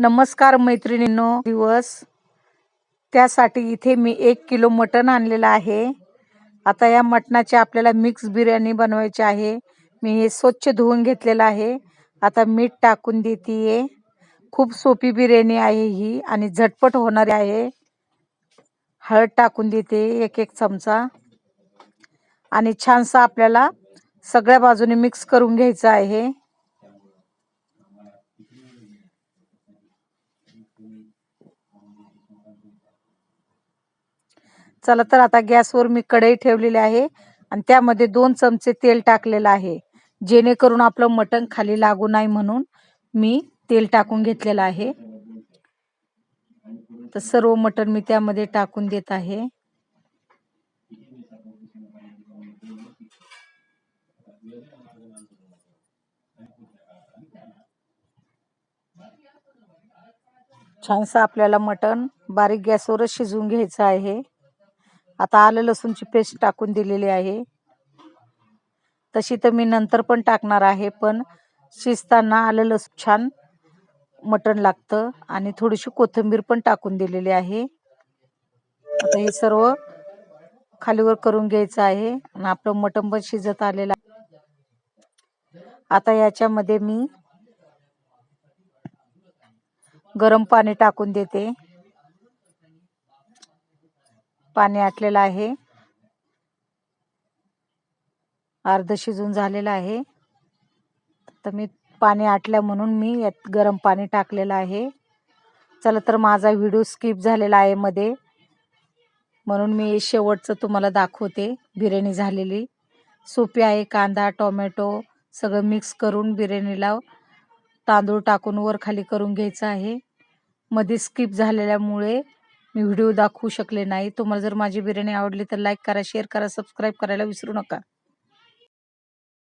नमस्कार मैत्रिणींनो दिवस. त्यासाठी इथे मी एक किलो मटण आणलेलं आहे. आता या मटणाची आपल्याला मिक्स बिर्याणी बनवायची आहे. मी हे स्वच्छ धुवून घेतलेलं आहे. आता मीठ टाकून देते खूप सोपी बिर्याणी आहे ही आणि झटपट होणारी आहे. हळद टाकून देते एक एक चमचा. आणि छानसा आपल्याला सगळ्या बाजूने मिक्स करून घ्यायचं आहे. चला तर आता गॅसवर मी कढई ठेवलेली आहे आणि त्यामध्ये दोन चमचे तेल टाकलेलं आहे. जेणेकरून आपलं मटण खाली लागू नाही म्हणून मी तेल टाकून घेतलेलं आहे. तर सर्व मटण मी त्यामध्ये टाकून देत आहे. छानसं आपल्याला मटण बारीक गॅसवरच शिजवून घ्यायचं आहे. आता आलं लसूणची पेस्ट टाकून दिलेली आहे. तशी तर मी नंतर पण टाकणार आहे पण शिजताना आलं लसूण छान मटण लागतं आणि थोडीशी कोथिंबीर पण टाकून दिलेली आहे. आता हे सर्व खालीवर करून घ्यायचं आहे आणि आपलं मटण पण शिजत आलेलं आता याच्यामध्ये मी गरम पाणी टाकून देते. पाणी आटलेलं आहे. अर्ध शिजून झालेलं आहे. तर मी पाणी आटल्या म्हणून मी यात गरम पाणी टाकलेलं आहे. चला तर माझा व्हिडिओ स्किप झालेला आहे मध्ये. म्हणून मी शेवटचं तुम्हाला दाखवते. बिर्याणी झालेली. सोपी आहे कांदा टोमॅटो सगळं मिक्स करून बिर्याणीला तांदूळ टाकून वर खाली करून घ्यायचं आहे. मध्ये स्किप झालेल्यामुळे मी व्हिडिओ दाखवू शकले नाही. तुम्हाला जर माझी बिर्याणी आवडली तर लाईक करा शेअर करा सबस्क्राईब करायला विसरू नका.